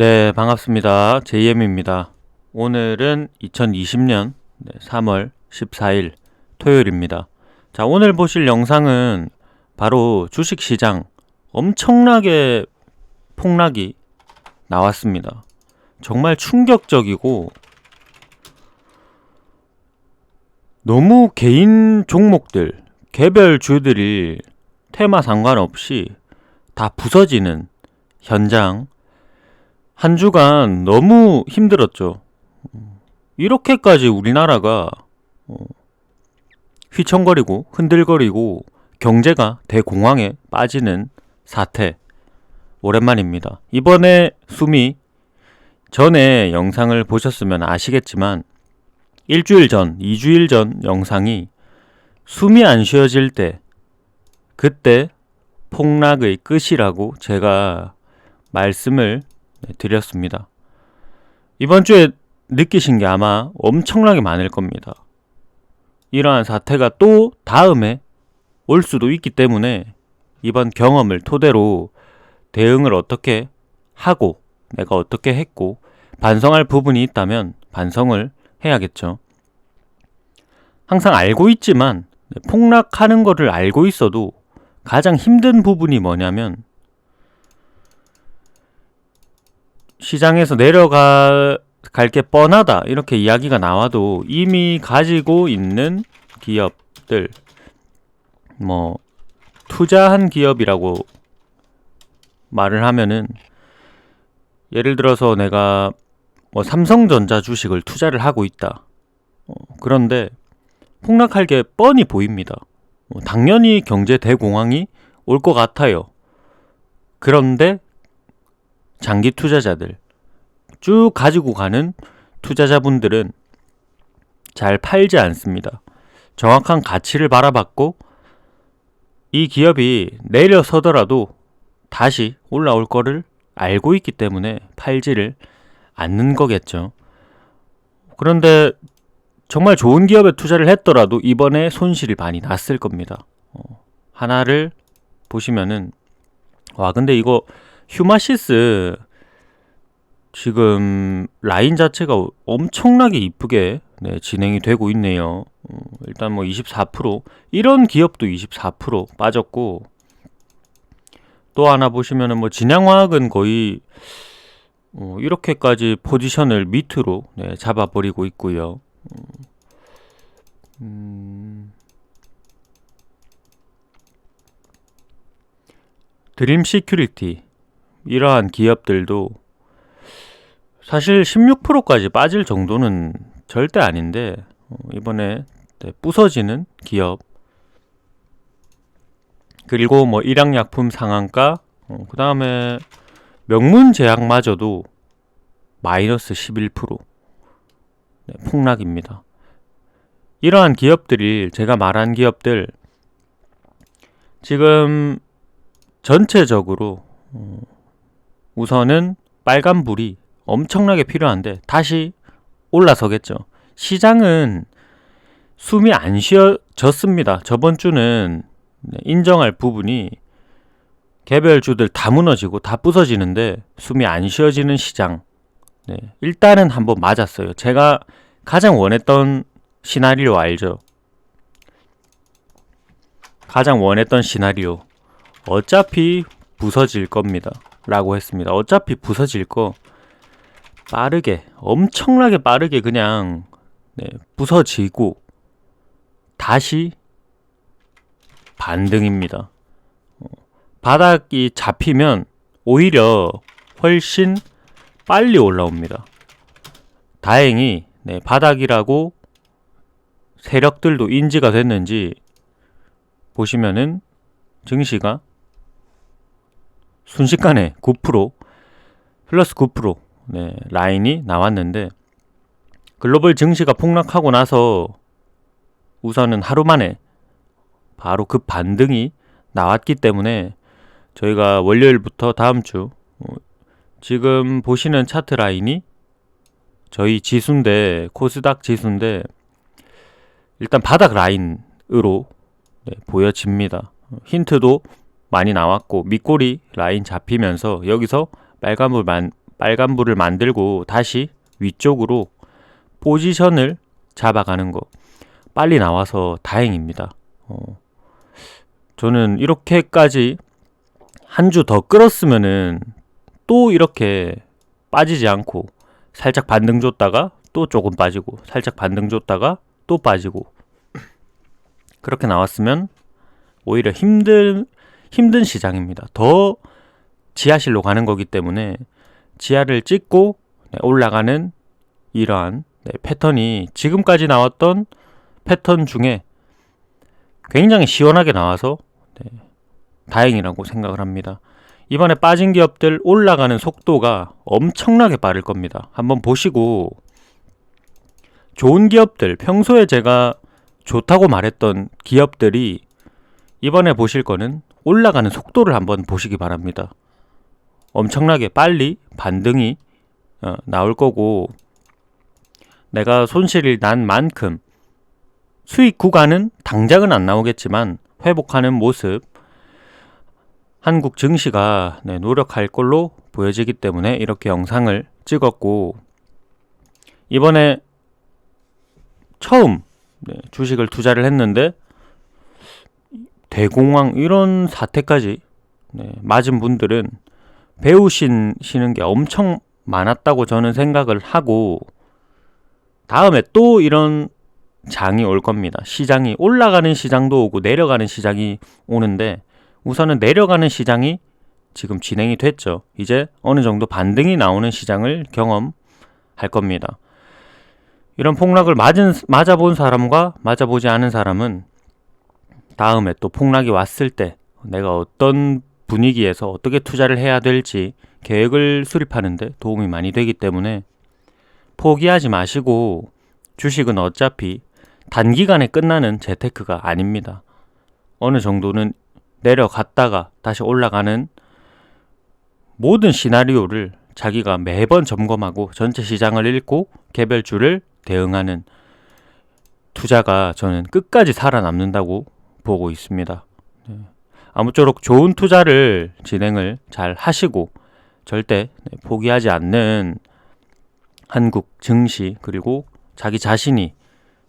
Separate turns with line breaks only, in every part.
네, 반갑습니다. JM입니다. 오늘은 2020년 3월 14일 토요일입니다. 자, 오늘 보실 영상은 바로 주식시장 엄청나게 폭락이 나왔습니다. 정말 충격적이고 너무 개인 종목들, 개별 주들이 테마 상관없이 다 부서지는 현장 한 주간 너무 힘들었죠. 이렇게까지 우리나라가 어, 휘청거리고 흔들거리고 경제가 대공황에 빠지는 사태 오랜만입니다. 이번에 숨이 전에 영상을 보셨으면 아시겠지만 일주일 전, 이주일 전 영상이 숨이 안 쉬어질 때 그때 폭락의 끝이라고 제가 말씀을 네, 드렸습니다. 이번 주에 느끼신 게 아마 엄청나게 많을 겁니다. 이러한 사태가 또 다음에 올 수도 있기 때문에 이번 경험을 토대로 대응을 어떻게 하고 내가 어떻게 했고 반성할 부분이 있다면 반성을 해야겠죠. 항상 알고 있지만 폭락하는 것을 알고 있어도 가장 힘든 부분이 뭐냐면 시장에서 내려가 갈게 뻔하다 이렇게 이야기가 나와도 이미 가지고 있는 기업들 뭐 투자한 기업이라고 말을 하면은 예를 들어서 내가 뭐 삼성전자 주식을 투자를 하고 있다. 어, 그런데 폭락할 게 뻔히 보입니다. 어, 당연히 경제 대공황이 올 것 같아요. 그런데 장기 투자자들 쭉 가지고 가는 투자자분들은 잘 팔지 않습니다. 정확한 가치를 바라봤고 이 기업이 내려서더라도 다시 올라올 거를 알고 있기 때문에 팔지를 않는 거겠죠. 그런데 정말 좋은 기업에 투자를 했더라도 이번에 손실이 많이 났을 겁니다. 어, 하나를 보시면은 와 근데 이거 휴마시스 지금 라인 자체가 엄청나게 이쁘게 네, 진행이 되고 있네요. 어, 일단 뭐 24% 이런 기업도 24% 빠졌고 또 하나 보시면은 뭐 진양화학은 거의 어, 이렇게까지 포지션을 밑으로 네, 잡아버리고 있고요. 음... 드림 시큐리티 이러한 기업들도 사실 16%까지 빠질 정도는 절대 아닌데 어, 이번에 네, 부서지는 기업 그리고 뭐 일양약품 상한가 어, 그 다음에 명문제약마저도 마이너스 11% 네, 폭락입니다. 이러한 기업들이 제가 말한 기업들 지금 전체적으로 어, 우선은 빨간불이 엄청나게 필요한데 다시 올라서겠죠. 시장은 숨이 안 쉬어졌습니다. 저번 주는 네, 인정할 부분이 개별주들 다 무너지고 다 부서지는데 숨이 안 쉬어지는 시장. 네, 일단은 한번 맞았어요. 제가 가장 원했던 시나리오 알죠? 가장 원했던 시나리오. 어차피 부서질 겁니다. 라고 했습니다. 어차피 부서질 거 빠르게, 엄청나게 빠르게 그냥 네, 부서지고 다시 반등입니다. 어, 바닥이 잡히면 오히려 훨씬 빨리 올라옵니다. 다행히 네, 바닥이라고 세력들도 인지가 됐는지 보시면은 증시가 순식간에 9% 플러스 9% 네, 라인이 나왔는데 글로벌 증시가 폭락하고 나서 우선은 하루 만에 바로 그 반등이 나왔기 때문에 저희가 월요일부터 다음 주 어, 지금 보시는 차트 라인이 저희 지수인데 코스닥 지수인데 일단 바닥 라인으로 네, 보여집니다. 힌트도 많이 나왔고 밑꼬리 라인 잡히면서 여기서 빨간불 만 빨간 불을 만들고 다시 위쪽으로 포지션을 잡아가는 거 빨리 나와서 다행입니다. 어, 저는 이렇게까지 한 주 더 끌었으면은 또 이렇게 빠지지 않고 살짝 반등 줬다가 또 조금 빠지고 살짝 반등 줬다가 또 빠지고 그렇게 나왔으면 오히려 힘든 힘든 시장입니다. 더 지하실로 가는 거기 때문에 지하를 찍고 네, 올라가는 이러한 네, 패턴이 지금까지 나왔던 패턴 중에 굉장히 시원하게 나와서 네, 다행이라고 생각을 합니다. 이번에 빠진 기업들 올라가는 속도가 엄청나게 빠를 겁니다. 한번 보시고 좋은 기업들 평소에 제가 좋다고 말했던 기업들이 이번에 보실 거는 올라가는 속도를 한번 보시기 바랍니다. 엄청나게 빨리 반등이 어, 나올 거고 내가 손실이 난 만큼 수익 구간은 당장은 안 나오겠지만 회복하는 모습 한국 증시가 네, 노력할 걸로 보여지기 때문에 이렇게 영상을 찍었고 이번에 처음 네, 주식을 투자를 했는데 대공황 이런 사태까지 네, 맞은 분들은 배우시는 게 엄청 많았다고 저는 생각을 하고 다음에 또 이런 장이 올 겁니다. 시장이 올라가는 시장도 오고 내려가는 시장이 오는데 우선은 내려가는 시장이 지금 진행이 됐죠. 이제 어느 정도 반등이 나오는 시장을 경험할 겁니다. 이런 폭락을 맞은, 맞아본 사람과 맞아보지 않은 사람은 다음에 또 폭락이 왔을 때 내가 어떤 분위기에서 어떻게 투자를 해야 될지 계획을 수립하는데 도움이 많이 되기 때문에 포기하지 마시고 주식은 어차피 단기간에 끝나는 재테크가 아닙니다. 어느 정도는 내려갔다가 다시 올라가는 모든 시나리오를 자기가 매번 점검하고 전체 시장을 읽고 개별주를 대응하는 투자가 저는 끝까지 살아남는다고 보고 있습니다. 네. 아무쪼록 좋은 투자를 진행을 잘 하시고 절대 네, 포기하지 않는 한국 증시 그리고 자기 자신이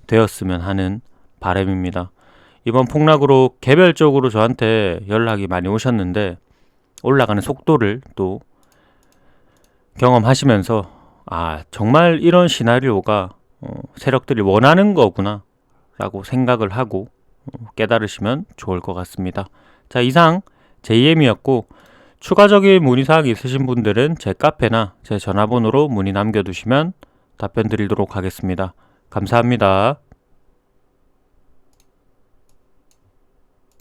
되었으면 하는 바람입니다. 이번 폭락으로 개별적으로 저한테 연락이 많이 오셨는데 올라가는 속도를 또 경험하시면서 아 정말 이런 시나리오가 어, 세력들이 원하는 거구나 라고 생각을 하고 어, 깨달으시면 좋을 것 같습니다. 자 이상 JM이었고 추가적인 문의사항이 있으신 분들은 제 카페나 제 전화번호로 문의 남겨두시면 답변 드리도록 하겠습니다. 감사합니다.